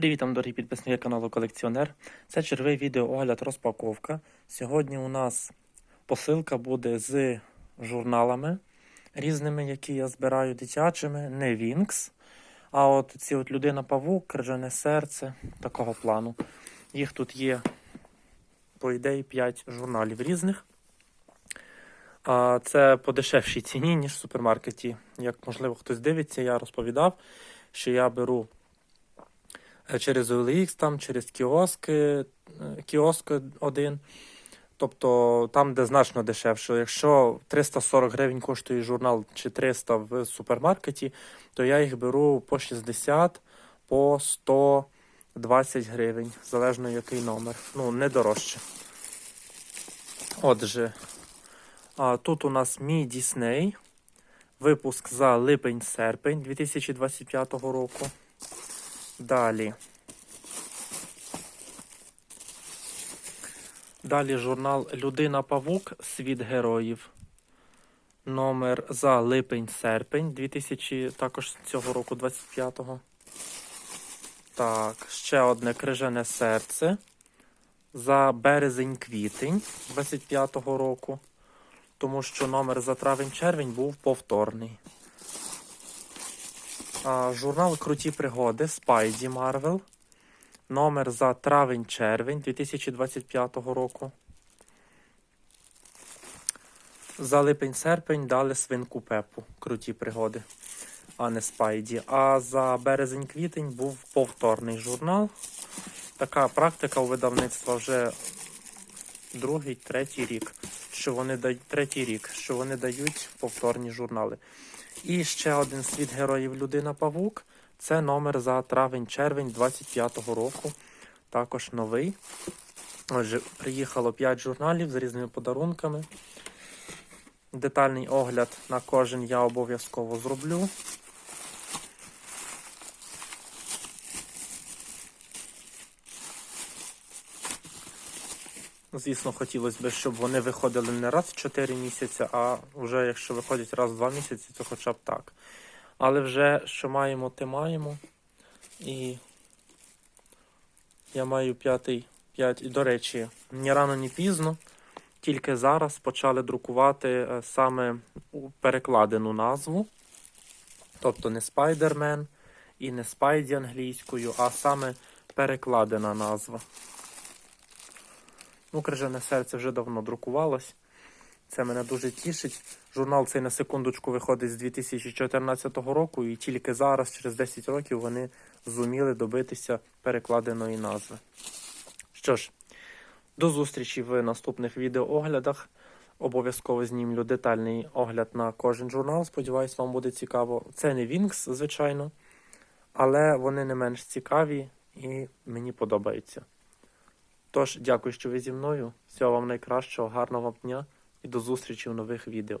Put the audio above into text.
Привіт, вам, дорогі підписники каналу Колекціонер. Це черговий відеоогляд розпаковка. Сьогодні у нас посилка буде з журналами різними, які я збираю дитячими, не Вінкс. А от ці от людина павук, крижане серце такого плану. Їх тут є, по ідеї, 5 журналів різних. Це по дешевшій ціні, ніж в супермаркеті. Як можливо хтось дивиться, я розповідав, що я беру через OLX, там, через кіоски, е, кіоск один. Тобто там, де значно дешевше. Якщо 340 гривень коштує журнал чи 300 в супермаркеті, то я їх беру по 60, по 120 гривень, залежно який номер. Ну, не дорожче. Отже, тут у нас мій Дісней. Випуск за липень-серпень 2025 року. Далі. Далі журнал Людина Павук. Світ героїв. Номер за липень-серпень 2000 також цього року 25-го. Так, ще одне крижане серце. За березень-квітень 25-го року. Тому що номер за травень-червень був повторний. Журнал Круті пригоди Спайді Марвел. Номер за травень-червень 2025 року. За липень-серпень дали свинку Пепу. Круті пригоди, а не Спайді. А за березень-квітень був повторний журнал. Така практика у видавництва вже другий, третій рік. Що вони дають третій рік, що вони дають повторні журнали. І ще один світ героїв Людина Павук. Це номер за травень-червень 25-го року. Також новий. Отже, приїхало 5 журналів з різними подарунками. Детальний огляд на кожен я обов'язково зроблю. Звісно, хотілося б, щоб вони виходили не раз в 4 місяці, а вже якщо виходять раз в 2 місяці, то хоча б так. Але вже що маємо, те маємо. І я маю п'ятий, п'ять. І, до речі, ні рано, ні пізно. Тільки зараз почали друкувати е, саме перекладену назву. Тобто не Спайдермен і не Спайді англійською, а саме перекладена назва. Ну, крижане серце вже давно друкувалось. Це мене дуже тішить. Журнал цей на секундочку виходить з 2014 року, і тільки зараз, через 10 років, вони зуміли добитися перекладеної назви. Що ж, до зустрічі в наступних відеооглядах. Обов'язково знімлю детальний огляд на кожен журнал. Сподіваюсь, вам буде цікаво. Це не Вінкс, звичайно, але вони не менш цікаві і мені подобаються. Тож, дякую, що ви зі мною. Всього вам найкращого, гарного вам дня і до зустрічі в нових відео.